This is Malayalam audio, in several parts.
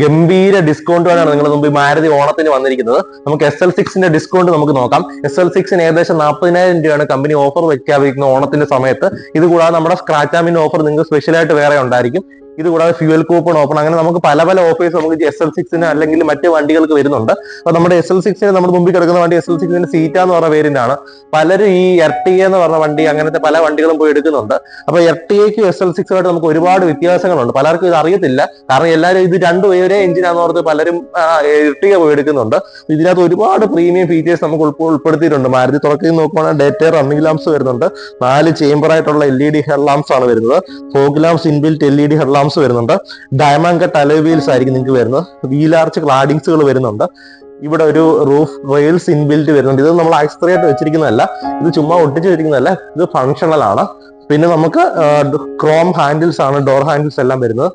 ഗംഭീര ഡിസ്കൗണ്ടുകളാണ് നിങ്ങൾ മുമ്പ് മാരുതി ഓണത്തിന് വന്നിരിക്കുന്നത്. നമുക്ക് എസ് എൽ സിക്സിന്റെ ഡിസ്കൗണ്ട് നമുക്ക് നോക്കാം. എസ് എൽ സിക്സിന് ഏകദേശം നാൽപ്പതിനായിരം രൂപയാണ് കമ്പനി ഓഫർ പ്രഖ്യാപിക്കുന്ന ഓണത്തിന്റെ സമയത്ത്. ഇത് കൂടാതെ നമ്മുടെ സ്ക്രാച്ചാമിന്റെ ഓഫർ നിങ്ങൾക്ക് സ്പെഷ്യലായിട്ട് വേറെ ഉണ്ടായിരിക്കും. ഇത് കൂടാതെ ഫ്യൂവൽ കൂപ്പൺ ഓപ്പൺ അങ്ങനെ നമുക്ക് പല പല ഓഫേഴ്സ് നമുക്ക് എസ് എൽ സിക്സിന് അല്ലെങ്കിൽ മറ്റ് വണ്ടികൾക്ക് വരുന്നുണ്ട്. അപ്പൊ നമ്മുടെ എസ് എൽ സിക്സിന് നമ്മുടെ മുമ്പിൽ കിടക്കുന്ന വണ്ടി എസ് എൽ സിക്സിന്റെ സീറ്റ എന്ന് പറഞ്ഞ പേരിന്റെ ആണ്. പലരും ഈ എർട്ടിക എന്ന് പറഞ്ഞ വണ്ടി അങ്ങനത്തെ പല വണ്ടികളും പോയി എടുക്കുന്നുണ്ട്. അപ്പൊ എർട്ടിയയ്ക്കും എസ് എൽ സിക്സുമായിട്ട് നമുക്ക് ഒരുപാട് വ്യത്യാസങ്ങളുണ്ട്. പലർക്കും ഇത് അറിയത്തില്ല. കാരണം എല്ലാവരും ഇത് രണ്ടു ഒരേ എഞ്ചിനാന്ന് ഓർത്ത് പലരും എർട്ടിക പോയി എടുക്കുന്നുണ്ട്. ഇതിനകത്ത് ഒരുപാട് പ്രീമിയം ഫീച്ചേഴ്സ് നമുക്ക് ഉൾപ്പെ- ഉൾപ്പെടുത്തിയിട്ടുണ്ട്. മാരുതി തുറക്കി നോക്കുവാണെങ്കിൽ ഡേറ്റ റണ്ണിംഗ് ലാംസ് വരുന്നുണ്ട്. നാല് ചേംബർ ആയിട്ടുള്ള L E D head lamps ആണ് വരുന്നത്. Fog lamps inbuilt L E D head lamps വരുന്നുണ്ട്. ഡയമണ്ട് കട്ട് വീൽസ് ആയിരിക്കും നിങ്ങൾക്ക് വരുന്നത്. വീലാർച്ച് ക്ലാഡിങ്സുകൾ വരുന്നുണ്ട്. ഇവിടെ ഒരു റൂഫ് റെയിൽസ് ഇൻബിൽറ്റ് വരുന്നുണ്ട്. ഇത് നമ്മൾ ആക്സറി ആയിട്ട് വെച്ചിരിക്കുന്നതല്ല. ഇത് ചുമ്മാ ഒട്ടിച്ച് വെച്ചിരിക്കുന്നതല്ല. ഇത് ഫങ്ഷണൽ ആണ്. പിന്നെ നമുക്ക് ക്രോം ഹാൻഡിൽസ് ആണ് ഡോർ ഹാൻഡിൽസ് എല്ലാം വരുന്നത്.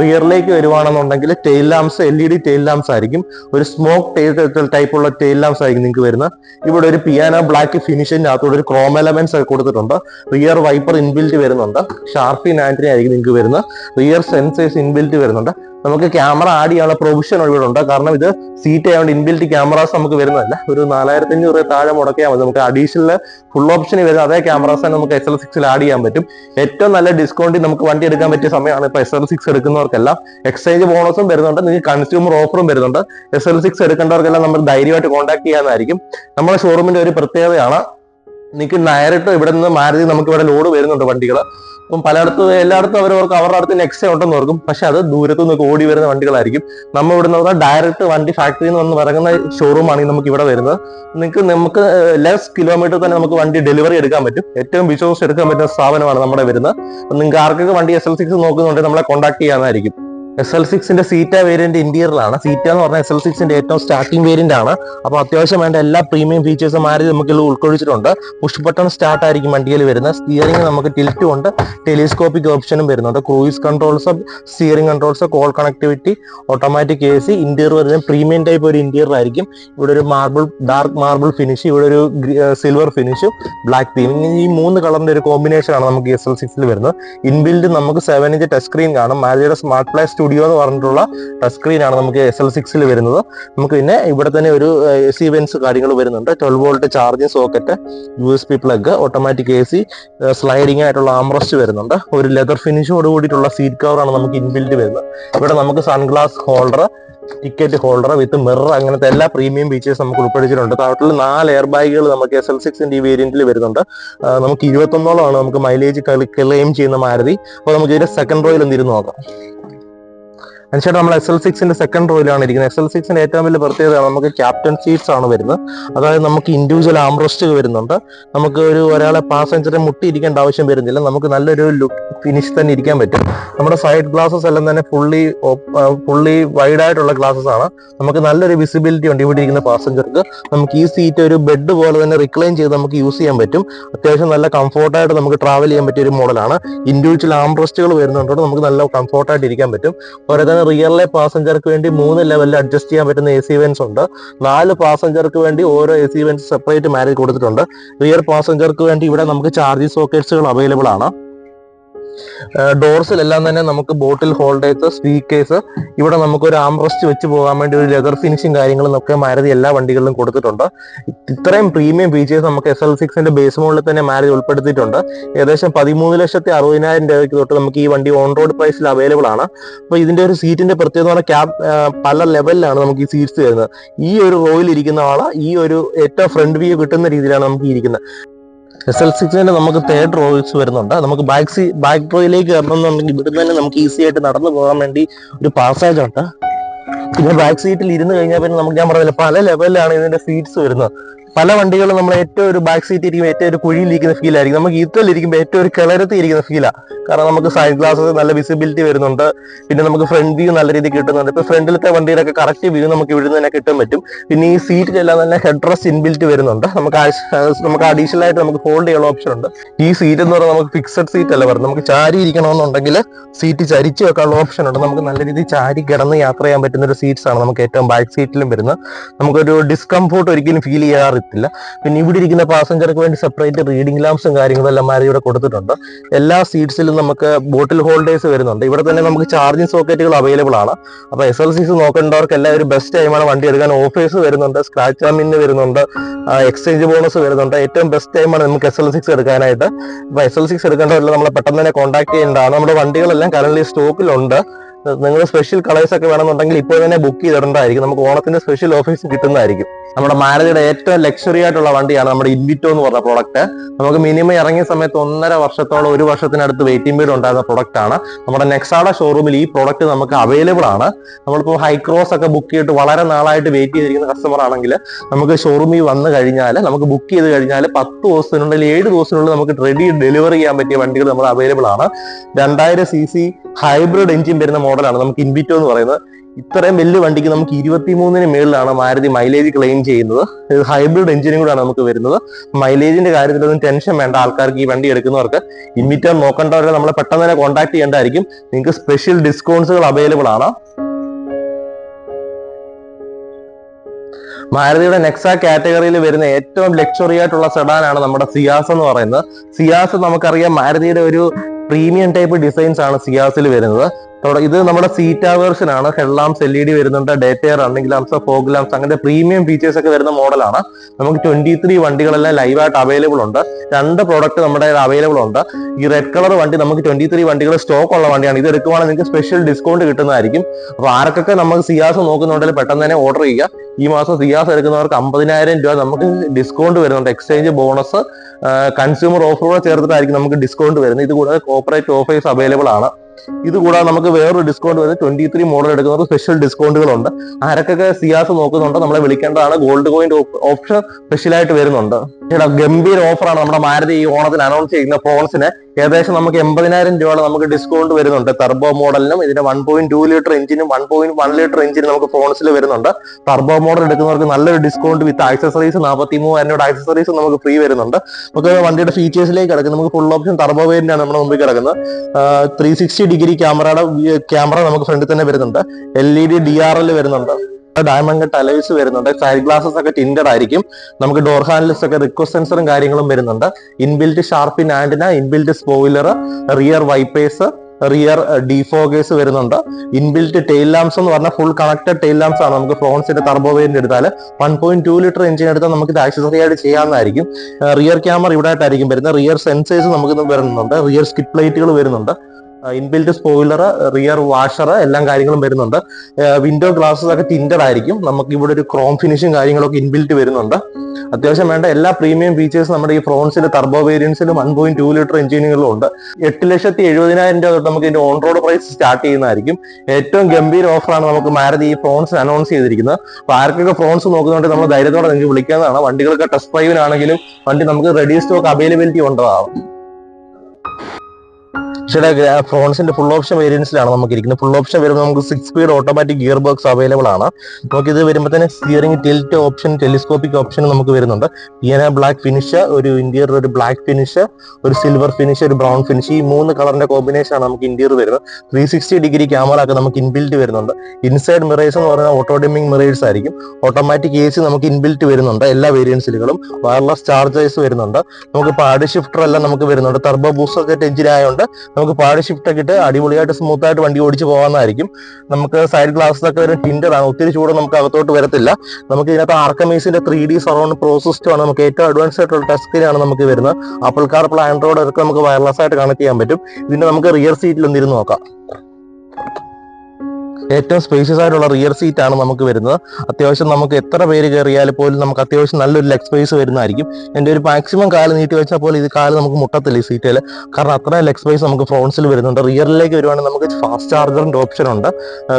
റിയറിലേക്ക് വരുവാണെന്നുണ്ടെങ്കിൽ tail lamps L E D tail lamps ആയിരിക്കും. ഒരു സ്മോക്ക് ടൈപ്പ് ഉള്ള ടെയിൽ ലാംസ് ആയിരിക്കും നിങ്ങൾക്ക് വരുന്നത്. ഇവിടെ ഒരു പിയാനോ ബ്ലാക്ക് ഫിനിഷിന്റെ അകത്തൂടെ ഒരു ക്രോം എലമെന്റ്സ് ഒക്കെ കൊടുത്തിട്ടുണ്ട്. റിയർ വൈപ്പർ ഇൻബിൽറ്റ് വരുന്നുണ്ട്. ഷാർപ്പി ആന്റണി ആയിരിക്കും നിങ്ങൾക്ക് വരുന്നത്. റിയർ സെൻസേഴ്സ് ഇൻബിൽറ്റ് വരുന്നുണ്ട്. നമുക്ക് ക്യാമറ ആഡ് ചെയ്യാനുള്ള പ്രൊവിഷൻ ഇവിടെ ഉണ്ട് കാരണം ഇത് സീറ്റ് ആയതുകൊണ്ട് ഇൻബിൽറ്റ് ക്യാമറാസ് നമുക്ക് വരുന്നതല്ല. ഒരു നാലായിരത്തി അഞ്ഞൂറ് രൂപ താഴെ മുടക്കിയാൽ മതി. നമുക്ക് അഡീഷണൽ ഫുൾ ഓപ്ഷൻ വരുന്ന അതേ ക്യാമറാസ് തന്നെ നമുക്ക് എസ് എൽ സിക്സിൽ ആഡ് ചെയ്യാൻ പറ്റും. ഏറ്റവും നല്ല ഡിസ്കൗണ്ടിൽ നമുക്ക് വണ്ടി എടുക്കാൻ പറ്റിയ സമയമാണ് ഇപ്പൊ എസ് എൽ സിക്സ് എടുക്കുന്നവർക്കെല്ലാം. എക്സ്ചേഞ്ച് ബോണസും വരുന്നുണ്ട്. നിങ്ങൾക്ക് കൺസ്യൂമർ ഓഫറും വരുന്നുണ്ട്. എസ് എൽ സിക്സ് എടുക്കേണ്ടവർക്കെല്ലാം നമ്മൾ ധൈര്യമായിട്ട് കോൺടാക്ട് ചെയ്യാനായിരിക്കും നമ്മുടെ ഷോറൂമിന്റെ ഒരു പ്രത്യേകതയാണ് നിങ്ങൾക്ക് നേരിട്ട് ഇവിടെ നിന്ന് മാരുതി നമുക്ക് ഇവിടെ ലോഡ് വരുന്നുണ്ട് വണ്ടികൾ അപ്പം പലയിടത്തും എല്ലായിടത്തും അവരവർക്ക് അവരുടെ അടുത്ത് നെക്സ്റ്റ് ഉണ്ടെന്ന് ഓർക്കും. പക്ഷെ അത് ദൂരത്തു നിന്ന് ഓടി വരുന്ന വണ്ടികളായിരിക്കും. നമ്മൾ ഇവിടെ നിന്ന് ഡയറക്റ്റ് വണ്ടി ഫാക്ടറിയിൽ നിന്ന് വന്ന് ഇറങ്ങുന്ന ഷോറൂമാണ് നമുക്ക് ഇവിടെ വരുന്നത്. നിങ്ങൾക്ക് നമുക്ക് ലെസ് കിലോമീറ്റർ തന്നെ നമുക്ക് വണ്ടി ഡെലിവറി എടുക്കാൻ പറ്റും. ഏറ്റവും വിശ്വസിച്ച് എടുക്കാൻ പറ്റുന്ന സ്ഥാപനമാണ് നമ്മുടെ വരുന്നത്. നിങ്ങൾക്ക് ആർക്കൊക്കെ വണ്ടി എസ് എൽ സിക്സ് നോക്കുന്നുണ്ടെങ്കിൽ നമ്മളെ കോൺടാക്ട് ചെയ്യാനായിരിക്കും എസ് എൽ സിക്സിന്റെ സീറ്റ വേരിയന്റ് ഇന്റീരിയറിലാണ്. സീറ്റ എന്ന് പറഞ്ഞാൽ എസ് എൽ സിക്സിന്റെ ഏറ്റവും സ്റ്റാർട്ടിംഗ് വേരിയന്റ് ആണ്. അപ്പോൾ അത്യാവശ്യം വേണ്ട എല്ലാ പ്രീമിയം ഫീച്ചേഴ്സും മാറി നമുക്ക് ഉൾക്കൊള്ളിച്ചിട്ടുണ്ട്. പുഷ് ബട്ടൺ സ്റ്റാർട്ട് ആയിരിക്കും വണ്ടിയിൽ വരുന്നത്. സ്റ്റിയറിംഗ് നമുക്ക് ടിൽറ്റ് ഉണ്ട്. ടെലിസ്കോപ്പിക് ഓപ്ഷനും വരുന്നുണ്ട്. Cruise controls steering controls call connectivity automatic A C interior വരുന്നത് പ്രീമിയം ടൈപ്പ് ഒരു ഇന്റീരിയർ ആയിരിക്കും. ഇവിടെ ഒരു മാർബിൾ ഡാർക്ക് മാർബിൾ ഫിനിഷ് ഇവിടെ ഒരു സിൽവർ ഫിനിഷും ബ്ലാക്ക് തീം ഈ മൂന്ന് കളറിന്റെ ഒരു കോമ്പിനേഷൻ ആണ് നമുക്ക് എസ് എൽ സിക്സിൽ വരുന്നത്. ഇൻബിൽഡ് നമുക്ക് സെവൻ ഇഞ്ച് ടച്ച് സ്ക്രീൻ കാണും. മാരുതിയുടെ സ്മാർട്ട് പ്ലേ സ്റ്റുഡിയോ എന്ന് പറഞ്ഞിട്ടുള്ള ടച്ച് സ്ക്രീൻ ആണ് നമുക്ക് എസ് എൽ സിക്സിൽ വരുന്നത്. നമുക്ക് പിന്നെ ഇവിടെ തന്നെ ഒരു എ സി വെൻസ് കാര്യങ്ങൾ വരുന്നുണ്ട്. Twelve volt charging socket U S P plug automatic A C sliding ആയിട്ടുള്ള ആംറസ്റ്റ് വരുന്നുണ്ട്. ഒരു ലെതർ ഫിനിഷോട് കൂടിയിട്ടുള്ള സീറ്റ് കവർ ആണ് നമുക്ക് ഇൻബിൽഡ് വരുന്നത്. ഇവിടെ നമുക്ക് sunglass holder ticket holder with mirror അങ്ങനത്തെ എല്ലാ പ്രീമിയം ഫീച്ചേഴ്സ് നമുക്ക് ഉൾപ്പെടുത്തിയിട്ടുണ്ട്. ടോട്ടൽ നാല് എയർ ബാഗുകൾ നമുക്ക് എസ് എൽ സിക്സിന്റെ ഈ വേരിയന്റിൽ വരുന്നുണ്ട്. നമുക്ക് ഇരുപത്തൊന്നോളമാണ് നമുക്ക് മൈലേജ് ക്ലെയിം ചെയ്യുന്ന മാരുതി. അപ്പോൾ നമുക്ക് ഇതിന്റെ സെക്കൻഡ് റോയിൽ എന്തിരുന്ന് നോക്കാം. അനുസരിച്ച് നമ്മൾ എസ് എൽ സിക്സിന്റെ സെക്കൻഡ് റോയിലാണ് ഇരിക്കുന്നത്. എസ് എൽ സിക്സിന്റെ ഏറ്റവും വലിയ പ്രത്യേകത നമുക്ക് ക്യാപ്റ്റൻ സീറ്റ്സ് ആണ് വരുന്നത്. അതായത് നമുക്ക് ഇൻഡിവിജ്വൽ ആംറസ്റ്റ് വരുന്നുണ്ട്. നമുക്ക് ഒരു ഒരാളെ പാസഞ്ചറെ മുട്ടിയിരിക്കേണ്ട ആവശ്യം വരുന്നില്ല. നമുക്ക് നല്ലൊരു ലുക്ക് ഫിനിഷ് തന്നെ ഇരിക്കാൻ പറ്റും. നമ്മുടെ സൈഡ് ഗ്ലാസസ് എല്ലാം തന്നെ ഫുള്ളി ഫുള്ളി വൈഡ് ആയിട്ടുള്ള ഗ്ലാസസ് ആണ്. നമുക്ക് നല്ലൊരു വിസിബിലിറ്റി ഉണ്ട് ഇവിടെ ഇരിക്കുന്ന പാസഞ്ചർക്ക് നമുക്ക് ഈ സീറ്റ് ഒരു ബെഡ് പോലെ തന്നെ റിക്ലൈൻ ചെയ്ത് നമുക്ക് യൂസ് ചെയ്യാൻ പറ്റും. അത്യാവശ്യം നല്ല കംഫോർട്ടായിട്ട് നമുക്ക് ട്രാവൽ ചെയ്യാൻ പറ്റിയ ഒരു മോഡലാണ് ഇൻഡിവിജ്വൽ ആംറസ്റ്റുകൾ വരുന്നുണ്ടോ. നമുക്ക് നല്ല കംഫോർട്ടായിട്ട് ഇരിക്കാൻ പറ്റും. തന്നെ റിയറിലെ പാസഞ്ചർക്ക് വേണ്ടി മൂന്ന് ലെവലിൽ അഡ്ജസ്റ്റ് ചെയ്യാൻ പറ്റുന്ന എ സി വെൻസ് ഉണ്ട്. നാല് പാസഞ്ചർക്ക് വേണ്ടി ഓരോ എ സി വെൻസ് സെപ്പറേറ്റ് മാരേജ് കൊടുത്തിട്ടുണ്ട്. റിയർ പാസഞ്ചർക്ക് വേണ്ടി ഇവിടെ നമുക്ക് ചാർജിങ് സോക്കറ്റ്സുകൾ അവൈലബിൾ ആണ്. ഡോർസിലെല്ലാം തന്നെ നമുക്ക് ബോട്ടിൽ ഹോൾഡേഴ്സ് സ്പീക്കേഴ്സ് ഇവിടെ നമുക്ക് ഒരു ആംറസ്റ്റ് വെച്ച് പോകാൻ വേണ്ടി ഒരു ലെതർ ഫിനിഷിംഗ് കാര്യങ്ങളും ഒക്കെ മാരുതി എല്ലാ വണ്ടികളിലും കൊടുത്തിട്ടുണ്ട്. ഇത്രയും പ്രീമിയം ഫീച്ചേഴ്സ് നമുക്ക് എസ് എൽ സിക്സിന്റെ ബേസ് മോഡിൽ തന്നെ മാരുതി ഉൾപ്പെടുത്തിയിട്ടുണ്ട്. ഏകദേശം പതിമൂന്ന് ലക്ഷത്തി അറുപതിനായിരം രൂപയ്ക്ക് തൊട്ട് നമുക്ക് ഈ വണ്ടി ഓൺ റോഡ് പ്രൈസിൽ അവൈലബിൾ ആണ്. അപ്പൊ ഇതിന്റെ ഒരു സീറ്റിന്റെ പ്രത്യേകത പറഞ്ഞാൽ ക്യാബ് പല ലെവലിലാണ് നമുക്ക് ഈ സീറ്റ്സ് വരുന്നത്. ഈ ഒരു റോയിൽ ഇരിക്കുന്ന ആൾ ഈ ഒരു ഏറ്റവും ഫ്രണ്ട് വ്യൂ കിട്ടുന്ന രീതിയിലാണ് നമുക്ക് ഇരിക്കുന്നത്. എസ് എൽ സിക്സിന്റെ നമുക്ക് തേർഡ് റോയിൽസ് വരുന്നുണ്ട്. നമുക്ക് ബാക്ക് സീ ബാക്ക് റോയിലേക്ക് കയറണമെന്നുണ്ടെങ്കിൽ ഇവിടുന്ന് തന്നെ നമുക്ക് ഈസി ആയിട്ട് നടന്നു പോകാൻ വേണ്ടി ഒരു പാസേജ് ഉണ്ട്. പിന്നെ ബാക്ക് സീറ്റിൽ ഇരുന്ന് കഴിഞ്ഞാൽ പിന്നെ നമുക്ക് ഞാൻ പറഞ്ഞില്ല പല ലെവലിലാണ് ഇതിന്റെ സീറ്റ്സ് വരുന്നത്. പല വണ്ടികളും നമ്മൾ ഏറ്റവും ഒരു ബാക്ക് സീറ്റ് ഇരിക്കുമ്പോൾ ഏറ്റവും ഒരു കുഴിയിലിരിക്കുന്ന ഫീൽ ആയിരിക്കും. നമുക്ക് ഇരിക്കുമ്പോൾ ഏറ്റവും ഒരു കിളരത്ത് ഇരിക്കുന്ന ഫീലാണ് കാരണം നമുക്ക് സൈഡ് ഗ്ലാസസ് നല്ല വിസിബിലിറ്റി വരുന്നുണ്ട്. പിന്നെ നമുക്ക് ഫ്രണ്ട് വ്യൂ നല്ല രീതിയിൽ കിട്ടുന്നുണ്ട്. ഇപ്പൊ ഫ്രണ്ടിലത്തെ വണ്ടിയിലൊക്കെ കറക്റ്റ് വ്യൂ നമുക്ക് ഇവിടുന്ന് തന്നെ കിട്ടാൻ പറ്റും. പിന്നെ ഈ സീറ്റിലെല്ലാം തന്നെ ഹെഡ് റെസ്റ്റ് ഇൻബിൽറ്റ് വരുന്നുണ്ട്. നമുക്ക് നമുക്ക് അഡീഷണൽ ആയിട്ട് നമുക്ക് ഹോൾഡ് ചെയ്യാനുള്ള ഓപ്ഷൻ ഉണ്ട്. ഈ സീറ്റ് എന്ന് പറഞ്ഞാൽ നമുക്ക് ഫിക്സഡ് സീറ്റ് അല്ല പറയുന്നത് നമുക്ക് ചാരി ഇരിക്കണമെന്നുണ്ടെങ്കിൽ സീറ്റ് ചരിച്ച് വെക്കാനുള്ള ഓപ്ഷൻ ഉണ്ട്. നമുക്ക് നല്ല രീതിയിൽ ചാരി കിടന്ന് യാത്ര ചെയ്യാൻ പറ്റുന്ന ഒരു സീറ്റ്സ് ആണ് നമുക്ക് ഏറ്റവും ബാക്ക് സീറ്റിലും വരുന്നത്. നമുക്കൊരു ഡിസ്കംഫോർട്ട് ഒരിക്കലും ഫീൽ ചെയ്യാറില്ല. വരത്തില്ല പിന്നെ ഇവിടെ ഇരിക്കുന്ന പാസഞ്ചർക്ക് വേണ്ടി സെപ്പറേറ്റ് റീഡിംഗ് ലാംസും കാര്യങ്ങളും എല്ലാം മാരുതി ഇവിടെ കൊടുത്തിട്ടുണ്ട്. എല്ലാ സീറ്റ്സിലും നമുക്ക് ബോട്ടിൽ ഹോൾഡേഴ്സ് വരുന്നുണ്ട്. ഇവിടെ തന്നെ നമുക്ക് ചാർജിങ് സോക്കറ്റുകൾ അവൈലബിൾ ആണ്. അപ്പൊ എസ് എൽ സിസ് നോക്കേണ്ടവർക്ക് എല്ലാം ഒരു ബെസ്റ്റ് ടൈമാണ് വണ്ടി എടുക്കാൻ. ഓഫേഴ്സ് വരുന്നുണ്ട് സ്ക്രാച്ച് ആമിന് വരുന്നുണ്ട് എക്സ്ചേഞ്ച് ബോണസ് വരുന്നുണ്ട്. ഏറ്റവും ബെസ്റ്റ് ടൈമാണ് നമുക്ക് എസ് എൽ സിക്സ് എടുക്കാനായിട്ട്. അപ്പൊ എസ് എൽ സിക്സ് എടുക്കേണ്ടവരെല്ലാം നമ്മളെ പെട്ടെന്ന് തന്നെ കോൺടാക്ട് ചെയ്യേണ്ടതാണ്. നമ്മുടെ വണ്ടികളെല്ലാം കറന്റ് സ്റ്റോക്കിലുണ്ട് നിങ്ങൾ സ്പെഷ്യൽ കളേഴ്സ് ഒക്കെ വേണമെന്നുണ്ടെങ്കിൽ ഇപ്പോൾ തന്നെ ബുക്ക് ചെയ്തിടേണ്ടതായിരിക്കും. നമുക്ക് ഓണത്തിന്റെ സ്പെഷ്യൽ ഓഫീസ് കിട്ടുന്നതായിരിക്കും. നമ്മുടെ മാരുതിയുടെ ഏറ്റവും ലക്ഷറി ആയിട്ടുള്ള വണ്ടിയാണ് നമ്മുടെ ഇൻവിറ്റോ എന്ന് പറഞ്ഞ പ്രോഡക്റ്റ് നമുക്ക് മിനിമം ഇറങ്ങിയ സമയത്ത് ഒന്നര വർഷത്തോളം ഒരു വർഷത്തിനടുത്ത് വെയിറ്റിംഗ് പീരീഡ് ഉണ്ടായിരുന്ന പ്രൊഡക്റ്റ് ആണ്. നമ്മുടെ നെക്സാഡ ഷോറൂമിൽ ഈ പ്രോഡക്റ്റ് നമുക്ക് അവൈലബിൾ ആണ്. നമ്മളിപ്പോൾ ഹൈക്രോസ് ഒക്കെ ബുക്ക് ചെയ്തിട്ട് വളരെ നാളായിട്ട് വെയിറ്റ് ചെയ്തിരിക്കുന്ന കസ്റ്റമർ ആണെങ്കിൽ നമുക്ക് ഷോറൂമിൽ വന്നു കഴിഞ്ഞാൽ നമുക്ക് ബുക്ക് ചെയ്ത് കഴിഞ്ഞാൽ പത്ത് ദിവസത്തിനുള്ളിൽ ഏഴ് ദിവസത്തിനുള്ളിൽ നമുക്ക് റെഡി ഡെലിവറി ചെയ്യാൻ പറ്റിയ വണ്ടികൾ നമ്മൾ അവൈലബിൾ ആണ്. രണ്ടായിരം സി സി ഹൈബ്രിഡ് എഞ്ചിൻ വരുന്ന മോഡലാണ് നമുക്ക് ഇൻവിറ്റോ എന്ന് പറയുന്നത്. ഇത്രയും വലിയ വണ്ടിക്ക് നമുക്ക് ഇരുപത്തിമൂന്നിന് മേളിലാണ് മാരുതി മൈലേജ് ക്ലെയിം ചെയ്യുന്നത്. ഇത് ഹൈബ്രിഡ് എഞ്ചിനും കൂടാണ് നമുക്ക് വരുന്നത്. മൈലേജിന്റെ കാര്യത്തിൽ ഒന്നും ടെൻഷൻ വേണ്ട. ആൾക്കാർക്ക് ഈ വണ്ടി എടുക്കുന്നവർക്ക് ഇൻവിറ്റോ നോക്കേണ്ടവരെ നമ്മളെ പെട്ടെന്ന് തന്നെ കോൺടാക്ട് ചെയ്യേണ്ടതായിരിക്കും. നിങ്ങൾക്ക് സ്പെഷ്യൽ ഡിസ്കൗണ്ട്സുകൾ അവൈലബിൾ ആണ്. മാരുതിയുടെ നെക്സ കാറ്റഗറിയിൽ വരുന്ന ഏറ്റവും ലക്ഷറി ആയിട്ടുള്ള സെഡാനാണ് നമ്മുടെ സിയാസ് എന്ന് പറയുന്നത്. സിയാസ് നമുക്കറിയാം മാരുതിയുടെ ഒരു പ്രീമിയം ടൈപ്പ് ഡിസൈൻസ് ആണ് സിയാസിൽ വരുന്നത്. അവിടെ ഇത് നമ്മുടെ സീറ്റ വേർഷൻ ആണ്. ഹെഡ്ലാംസ് എൽ ഇ ഡി വരുന്നുണ്ട് daytime running lamps fog lamps അങ്ങനെ പ്രീമിയം ഫീച്ചേഴ്സ് ഒക്കെ വരുന്ന മോഡലാണ് നമുക്ക് ട്വന്റി ത്രീ വണ്ടികളെല്ലാം ലൈവായിട്ട് അവൈലബിൾ ഉണ്ട്. രണ്ട് പ്രോഡക്റ്റ് നമ്മുടെ അവൈലബിൾ ഉണ്ട്. ഈ റെഡ് കളർ വണ്ടി നമുക്ക് ട്വന്റി ത്രീ വണ്ടികൾ സ്റ്റോക്ക് ഉള്ള വണ്ടിയാണ്. ഇത് എടുക്കുവാണെങ്കിൽ നിങ്ങൾക്ക് സ്പെഷ്യൽ ഡിസ്കൗണ്ട് കിട്ടുന്നതായിരിക്കും. അപ്പോൾ ആർക്കൊക്കെ നമുക്ക് സിയാസ് നോക്കുന്നുണ്ടെങ്കിൽ പെട്ടെന്ന് തന്നെ ഓർഡർ ചെയ്യുക. ഈ മാസം സിയാസ് എടുക്കുന്നവർക്ക് അമ്പതിനായിരം രൂപ നമുക്ക് ഡിസ്കൗണ്ട് വരുന്നുണ്ട്. എക്സ്ചേഞ്ച് ബോണസ് കൺസ്യൂമർ ഓഫറോട് ചേർത്തിട്ടായിരിക്കും നമുക്ക് ഡിസ്കൗണ്ട് വരുന്നത്. ഇത് കൂടാതെ കോപ്പറേറ്റ് ഓഫേഴ്സ് അവൈലബിൾ ആണ്. ഇത് കൂടാതെ നമുക്ക് വേറൊരു ഡിസ്കൗണ്ട് വരുന്നത് ട്വന്റി ത്രീ മോഡൽ എടുക്കുന്നവർക്ക് സ്പെഷ്യൽ ഡിസ്കൗണ്ടുകളുണ്ട് ആരൊക്കെ സിയാസ് നോക്കുന്നുണ്ടോ നമ്മളെ വിളിക്കേണ്ടതാണ്. ഗോൾഡ് കോയിന്റ് ഓപ്ഷൻ സ്പെഷ്യലായിട്ട് വരുന്നുണ്ട്. ഗംഭീര ഓഫറാണ് നമ്മുടെ മാരുതി ഈ ഓണത്തിന് അനൗൺസ് ചെയ്യുന്ന ഫോൺസിന് ഏകദേശം നമുക്ക് എൺപതിനായിരം രൂപയുടെ നമുക്ക് ഡിസ്കൗണ്ട് വരുന്നുണ്ട്. ടർബോ മോഡലിനും ഇതിന്റെ വൺ പോയിന്റ് ടു ലിറ്റർ എഞ്ചിനും വൺ പോയിന്റ് വൺ ലിറ്റർ എഞ്ചിനും നമുക്ക് ഫോൺസിൽ വരുന്നുണ്ട്. ടർബോ മോഡൽ എടുക്കുന്നവർക്ക് നല്ലൊരു ഡിസ്കൗണ്ട് വിത്ത് ആക്സസറീസ് നാൽപ്പത്തി മൂവായിരം രൂപയുടെ ആക്സസറീസ് നമുക്ക് ഫ്രീ വരുന്നുണ്ട്. നമുക്ക് വണ്ടിയുടെ ഫീച്ചേഴ്സിലേക്ക് കിടക്കുന്നത് നമുക്ക് ഫുൾ ഓപ്ഷൻ ടർബോ വേരിയന്റാണ് നമ്മുടെ മുമ്പിൽ കിടക്കുന്നത്. ത്രീ സിക്സ്റ്റി ഡിഗ്രി ക്യാമറയുടെ ക്യാമറ നമുക്ക് ഫ്രണ്ടിൽ തന്നെ വരുന്നുണ്ട്. L E D D R L വരുന്നുണ്ട്. ഡയമണ്ട് ടലേഴ്സ് വരുന്നുണ്ട്. സൈഡ് ഗ്ലാസസ് ഒക്കെ ടിൻഡഡ് ആയിരിക്കും. നമുക്ക് ഡോർ ഹാൻഡിൽസ് ഒക്കെ റിക്വസ്റ്റ് സെൻസറും കാര്യങ്ങളും വരുന്നുണ്ട്. Inbuilt shark fin antenna inbuilt spoiler rear wipers rear defoggers വരുന്നുണ്ട്. ഇൻബിൽറ്റ് ടെയിൽ ലാംസ് എന്ന് പറഞ്ഞാൽ ഫുൾ കണക്റ്റഡ് ടെയിൽ ലാംസ് ആണ്. നമുക്ക് ഫ്രോൺസിന്റെ ടർബോ എടുത്താൽ one point two litre engine എടുത്താൽ നമുക്ക് ഇത് ആക്സസറി ആയിട്ട് ചെയ്യാവുന്നതായിരിക്കും. റിയർ ക്യാമറ ഇവിടെ ആയിട്ടായിരിക്കും വരുന്നത്. റിയർ സെൻസേഴ്സ് നമുക്ക് വരുന്നുണ്ട്. റിയർ സ്കിപ്പ് പ്ലേറ്റുകൾ വരുന്നുണ്ട്. ഇൻബിൽറ്റ് സ്പോയിലർ റിയർ വാഷർ എല്ലാം കാര്യങ്ങളും വരുന്നുണ്ട്. വിൻഡോ ഗ്ലാസസ് ഒക്കെ ടിൻഡഡ് ആയിരിക്കും. നമുക്ക് ഇവിടെ ഒരു ക്രോം ഫിനിഷും കാര്യങ്ങളൊക്കെ ഇൻബിൽറ്റ് വരുന്നുണ്ട്. അത്യാവശ്യം വേണ്ട എല്ലാ പ്രീമിയം ഫീച്ചേഴ്സ് നമ്മുടെ ഈ ഫ്രോൺസിൽ ടർബോ വേരിയൻസിലും വൺ പോയിന്റ് ടു ലിറ്റർ എഞ്ചിനുകളും ഉണ്ട്. എട്ട് ലക്ഷത്തി എഴുപതിനായിരം രൂപ തൊട്ട് നമുക്ക് ഇതിന്റെ ഓൺ റോഡ് പ്രൈസ് സ്റ്റാർട്ട് ചെയ്യുന്നതായിരിക്കും. ഏറ്റവും ഗംഭീര ഓഫറാണ് നമുക്ക് മാരുതി ഈ ഫ്രോൺസ് അനൗൺസ് ചെയ്തിരിക്കുന്നത്. അപ്പൊ ആർക്കൊക്കെ ഫ്രോൺസ് നോക്കുന്നുണ്ട് നമ്മൾ ധൈര്യത്തോടെ നിങ്ങൾക്ക് വിളിക്കാവുന്നതാണ്. വണ്ടികൾക്ക് ടെസ്റ്റ് ഡ്രൈവിനാണെങ്കിലും വണ്ടി നമുക്ക് റെഡി സ്റ്റോക്ക് അവൈലബിലിറ്റി ഉണ്ടാവും പക്ഷേ ഫോൺസിന്റെ ഫുൾ ഓപ്ഷൻ വേരിയൻസിലാണ് നമുക്ക് ഇരിക്കുന്നത് ഫുൾ ഓപ്ഷൻ വരുമ്പോൾ നമുക്ക് six speed automatic gear box available ആണ്. നമുക്ക് ഇത് വരുമ്പോൾ തന്നെ steering tilt option telescopic option നമുക്ക് വരുന്നുണ്ട്. പിയന ബ്ലാക്ക് ഫിനിഷ് ഒരു ഇന്റീരിയർ ഒരു ബ്ലാക്ക് ഫിനിഷ് ഒരു സിൽവർ ഫിനിഷ് ഒരു ബ്രൗൺ ഫിനിഷ് ഈ മൂന്ന് കളറിന്റെ കോമ്പിനേഷൻ ആണ് നമുക്ക് ഇന്റീരിയർ വരുന്നത്. ത്രീ സിക്സ്റ്റി ഡിഗ്രി ക്യാമറ ഒക്കെ നമുക്ക് ഇൻബിൽറ്റ് വരുന്നുണ്ട്. ഇൻസൈഡ് മിറേഴ്സ് എന്ന് പറയുന്നത് ഓട്ടോഡിമിംഗ് മിറേഴ്സ് ആയിരിക്കും. ഓട്ടോമാറ്റിക് എ സി നമുക്ക് ഇൻബിൽറ്റ് വരുന്നുണ്ട്. എല്ലാ വേരിയൻസിലുകളും വയർലെസ് ചാർജേഴ്സ് വരുന്നുണ്ട്. നമുക്ക് പാഡ് ഷിഫ്റ്റർ എല്ലാം നമുക്ക് വരുന്നുണ്ട്. ടർബോ ബൂസ്റ്റർ ജെറ്റ് എഞ്ചിൻ ആയതുകൊണ്ട് നമുക്ക് പാട് ഷിഫ്റ്റ് ഒക്കെ ഇട്ട് അടിപൊളിയായിട്ട് സ്മൂത്ത് ആയിട്ട് വണ്ടി ഓടിച്ച് പോകാമെന്നായിരിക്കും നമുക്ക് സൈഡ് ഗ്ലാസ് ഒക്കെ ഒരു ടിൻഡർ ആണ്. ഒത്തിരി ചൂട് നമുക്ക് അകത്തോട്ട് വരത്തില്ല. നമുക്ക് ഇതിനകത്ത് ആർക്കമേസിന്റെ ത്രീ ഡി സറൗണ്ട് പ്രോസസ്റ്റും ആണ്. നമുക്ക് ഏറ്റവും അഡ്വാൻസ് ആയിട്ടുള്ള ടച്ച് സ്ക്രീനാണ് നമുക്ക് വരുന്നത്. ആപ്പിൾ കാർ പ്ലേ ആൻഡ്രോയിഡ് ഒക്കെ നമുക്ക് വയർലെസ് ആയിട്ട് കണക്ട് ചെയ്യാൻ പറ്റും. ഇതിന്റെ നമുക്ക് റിയർ സീറ്റിൽ ഒന്നിരുന്ന് നോക്കാം. ഏറ്റവും സ്പേഷ്യസ് ആയിട്ടുള്ള റിയർ സീറ്റ് ആണ് നമുക്ക് വരുന്നത്. അത്യാവശ്യം നമുക്ക് എത്ര പേര് കയറിയാൽ പോലും നമുക്ക് അത്യാവശ്യം നല്ലൊരു ലെഗ് സ്പേസ് വരുന്നതായിരിക്കും. എന്റെ ഒരു മാക്സിമം കാൽ നീട്ടി വെച്ചാൽ പോലും ഇത് കാൽ നമുക്ക് മുട്ടത്തില്ല ഈ സീറ്റിൽ കാരണം അത്ര ലെഗ് സ്പേസ് നമുക്ക് ഫ്രോൺസിൽ വരുന്നുണ്ട്. റിയറിലേക്ക് വരുവാണെങ്കിൽ നമുക്ക് ഫാസ്റ്റ് ചാർജറിന്റെ ഓപ്ഷൻ ഉണ്ട്.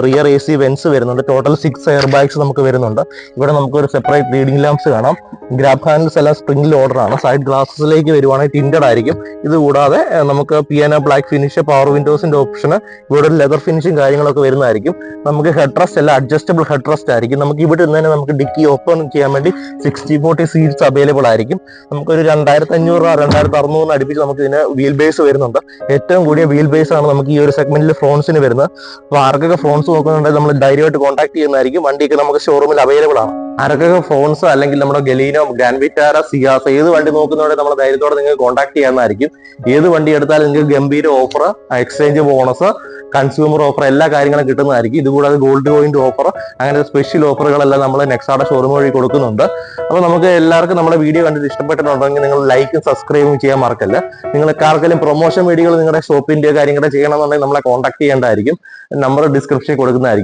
റിയർ എ സി വെൻസ് വരുന്നുണ്ട്. ടോട്ടൽ സിക്സ് എയർ ബാഗ്സ് നമുക്ക് വരുന്നുണ്ട്. ഇവിടെ നമുക്ക് ഒരു സെപ്പറേറ്റ് റീഡിംഗ് ലാംപ്സ് കാണാം. ഗ്രാബ് ഹാൻഡിൽസ് എല്ലാം സ്പ്രിംഗിൽ ഓർഡർ ആണ്. സൈഡ് ഗ്ലാസസിലേക്ക് വരുവാണെങ്കിൽ ടിൻഡഡ് ആയിരിക്കും. ഇത് കൂടാതെ നമുക്ക് പിയാനോ ബ്ലാക്ക് ഫിനിഷ് പവർ വിൻഡോസിന്റെ ഓപ്ഷന് ഇവിടെ ഒരു ലെതർ ഫിനിഷും കാര്യങ്ങളൊക്കെ വരുന്നതായിരിക്കും. നമുക്ക് ഹെഡ് റെസ്റ്റ് അല്ല അഡ്ജസ്റ്റബിൾ ഹെഡ് റെസ്റ്റ് ആയിരിക്കും. നമുക്ക് ഇവിടെ നിന്ന് തന്നെ നമുക്ക് ഡിക്കി ഓപ്പൺ ചെയ്യാൻ വേണ്ടി സിക്സ്റ്റി ഫോർട്ടി സീറ്റ്സ് അവൈലബിൾ ആയിരിക്കും. നമുക്കൊരു രണ്ടായിരത്തി അഞ്ഞൂറ് രൂപ രണ്ടായിരത്തി അറുന്നൂറ് അടുപ്പിച്ച് നമുക്ക് ഇതിന് വീൽ ബേസ് വരുന്നുണ്ട്. ഏറ്റവും കൂടിയ വീൽ ബേസ് ആണ് നമുക്ക് ഈ ഒരു സെഗ്മെന്റിൽ ഫ്രോൺസിന് വരുന്നത്. അപ്പോൾ ആർക്കൊക്കെ ഫ്രോൺസ് നോക്കുന്നുണ്ടെങ്കിൽ നമ്മൾ ധൈര്യമായിട്ട് കോൺടാക്ട് ചെയ്യുന്നതായിരിക്കും. വണ്ടിയൊക്കെ നമുക്ക് ഷോറൂമിൽ അവൈലബിൾ ആണ്. ആരൊക്കെ ഫോൺസോ അല്ലെങ്കിൽ നമ്മുടെ ഗലീനോ ഗ്രാൻഡ് വിറ്റാര സിയാസ് ഏത് വണ്ടി നോക്കുന്നതോടെ നമ്മൾ ധൈര്യത്തോടെ നിങ്ങൾക്ക് കോൺടാക്ട് ചെയ്യാവുന്നതായിരിക്കും. ഏത് വണ്ടി എടുത്താലും നിങ്ങൾക്ക് ഗംഭീര offer exchange bonus consumer offer എല്ലാ കാര്യങ്ങളും കിട്ടുന്നതായിരിക്കും. ഇതുകൂടാതെ ഗോൾഡ് പോയിന്റ് ഓഫർ അങ്ങനെ സ്പെഷ്യൽ ഓഫറുകളെല്ലാം നമ്മൾ നെക്സാടെ ഷോറൂം വഴി കൊടുക്കുന്നുണ്ട്. അപ്പോൾ നമുക്ക് എല്ലാവർക്കും നമ്മുടെ വീഡിയോ കണ്ടിട്ട് ഇഷ്ടപ്പെട്ടിട്ടുണ്ടെങ്കിൽ നിങ്ങൾ ലൈക്കും സബ്സ്ക്രൈബും ചെയ്യാൻ മറക്കല്ല. നിങ്ങൾ എക്കാർക്കെങ്കിലും പ്രൊമോഷൻ വീഡിയോകൾ നിങ്ങളുടെ ഷോപ്പിന്റെ കാര്യങ്ങളുടെ ചെയ്യണമെന്നുണ്ടെങ്കിൽ നമ്മളെ കോൺടാക്ട് ചെയ്യേണ്ടതായിരിക്കും. നമ്പർ ഡിസ്ക്രിപ്ഷനിൽ കൊടുക്കുന്നതായിരിക്കും.